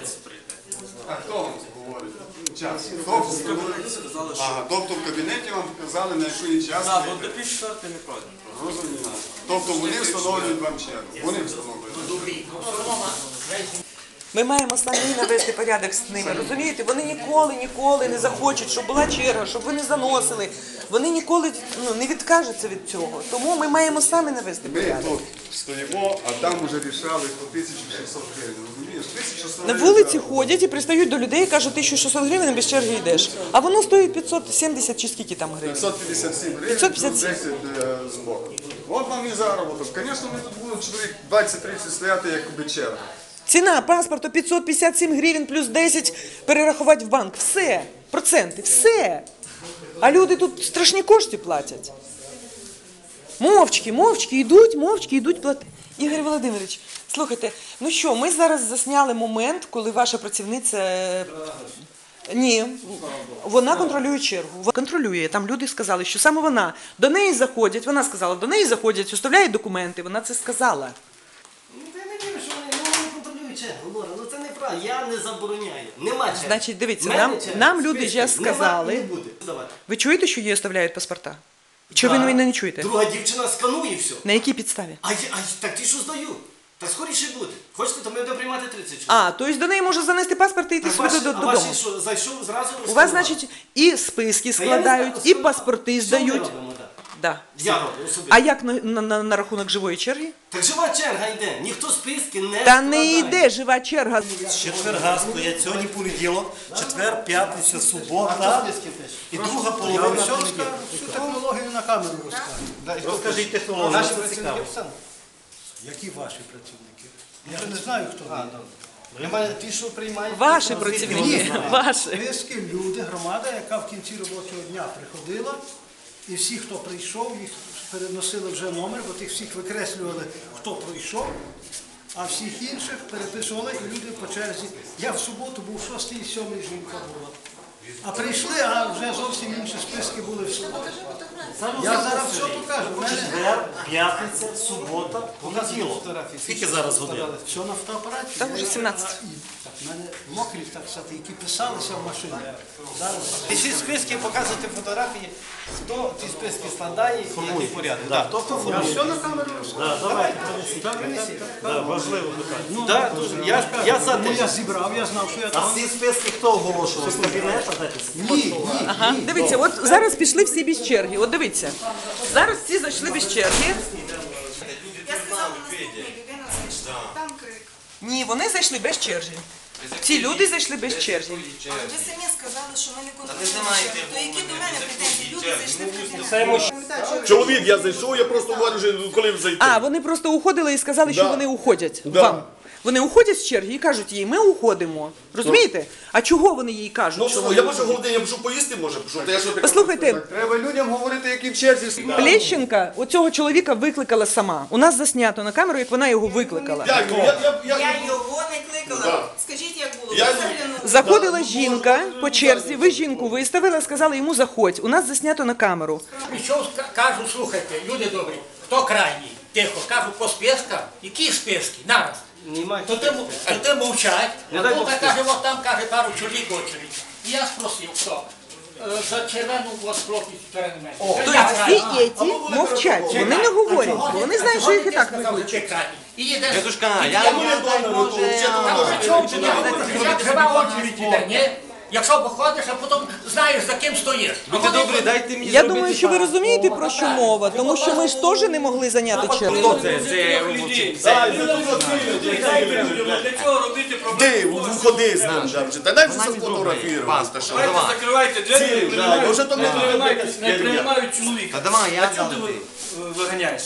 30 прийде. А хто вам говорить? Час. Тобто, Сказали, що ага, тобто в кабінеті вам вказали, на який час. Так, бо до пів четвертої не пройдемо. Розуміло. Тобто вони встановлюють вам чергу. Вони встановлюють. Ми маємо самі навести порядок з ними. Розумієте? Вони ніколи, ніколи не захочуть, щоб була черга, щоб ви не заносили. Вони ніколи ну, не відкажуться від цього. Тому ми маємо самі навести Ми порядок. тут стоїмо, а там вже рішали по 1600 гривень. Розумієш? 1600 На гривень вулиці за- ходять і пристають до людей і кажуть, 1600 гривень без черги йдеш. А воно стоїть 570 чи скільки там гривень. 557 гривень, 557. плюс 10 е, збоку. От вам і заробіток. Звісно, ми тут будемо чоловік 20-30 стояти, як черга. Ціна паспорту 557 гривень плюс 10 перерахувати в банк. Все. Проценти, все. А люди тут страшні кошти платять. Мовчки, мовчки йдуть, мовчки йдуть платити. Ігор Володимирович, слухайте, ну що, ми зараз засняли момент, коли ваша працівниця. е, Ні, вона контролює чергу. Контролює. Там люди сказали, що саме вона до неї заходять. Вона сказала, до неї заходять, оставляють документи. Вона це сказала. Ну, та я не вірю, що вони ну, вони контролюють. Ну це неправда, я не забороняю. Нема черги. Значить, дивіться, мене нам- черги. нам люди Списки. вже Нема, сказали. Не буде. Давайте. Ви чуєте, що їй оставляють паспорта? Чи ви Да. мене не чуєте? Друга дівчина сканує все. На якій підставі? А, я- а так ті, що здаю. Та скоріше буде. Хочете, то ми будемо приймати 30 чоловік. А, тобто до неї може занести паспорт і йти а собі ваші, до- а додому. ваші що, зайшов зразу? У вас, значить, і списки Та я не складають, і що- паспорти що ми здають. робимо? Да. Я роблю особисто. А як на, на, на, на рахунок живої черги? Так жива черга йде. Ніхто списки не Та не складає. йде жива черга. З четверга стоять сьогодні понеділок, четвер, п'ятниця, субота і друга половина. Все всю технологію на камеру розкажу. Розкажіть технологію. Наші працівники все. Які ваші працівники? Я ж не знаю, хто вони. Ті, що приймають. Ваші працівники. Ваші. Списки, люди, громада, яка в кінці робочого дня приходила, і всі, хто прийшов, їх переносили вже номер, бо тих всіх викреслювали, хто пройшов, а всіх інших переписували, і люди по черзі. Я в суботу був шостий і сьомий жінка була. А прийшли, а вже зовсім інші списки були в суботу. Я зараз все покажу. У мене Четвер, п'ятниця, субота, понеділок. Скільки зараз годин? Все на фотоапараті. Там вже 17. А, в мене мокрі, так сказати, які писалися в машині. Зараз. І ці списки показувати фотографії, хто ці списки складає і який порядок. Да, хто хто Я формує? все на камеру Да, давайте, принесіть. Да, важливо питання. Да, дуже. Я, я за Ну, я зібрав, я знав, що я А там. ці списки хто оголошував? З кабінету? Ні, ні. Ага. Дивіться, от зараз пішли всі без черги. От дивіться. Зараз всі зайшли без черги. Я сказала наступний, людина зайшла. Там крик. Ні, вони зайшли без черги. Ці люди зайшли без черги. Але ви самі сказали, що ми не контролюємо. черги. То які до мене претензії? Люди зайшли в кабінет. Чоловік, я зайшов, я просто говорю, коли зайти. А, вони просто уходили і сказали, що Да. вони уходять Да. вам. Вони уходять з черги і кажуть їй, ми уходимо. Розумієте? А чого вони їй кажуть? Ну, що вони я можу голодний, я пішов поїсти, може. Та я що Послухайте, Треба людям говорити, які в черзі. Плещенка оцього чоловіка викликала сама. У нас заснято на камеру, як вона його викликала. Як? Я, я, я, Я його не кликала. Да. Скажіть, як було? Я- Ви заглянули. Заходила жінка по черзі, ви жінку виставили, сказали йому заходь. У нас заснято на камеру. Прийшов, ска- кажу, слухайте, люди добрі, хто крайній? Тихо, кажу, по спискам. Які списки? Нараз. Немає. То ти, то ти мовчать, а дай тут каже, от там каже пару чоловік очередь. І я спросив, хто? Е, За червону вас хлопець перед мене. Тобто всі крайній. мовчать, вони не говорять, бо вони знають, що їх і так. І йде... Дедушка, я я- не я- знаю, може, Там а, вже чого чи ні? Як очередь іде, ні? Якщо походиш, а потім знаєш, за ким стоїш. Будьте добрі, дайте мені Я думаю, що ви розумієте про що мова, тому що ми ж теж не могли зайняти чергу. Це, це Для цього робити Ти, входи з ним, вже. Та дай вже сфотографірувати. Та що, давай. Закривайте двері, вже, вже то не не приймають чоловіка. Та давай, я А чого ти дам ви- ти. виганяєш?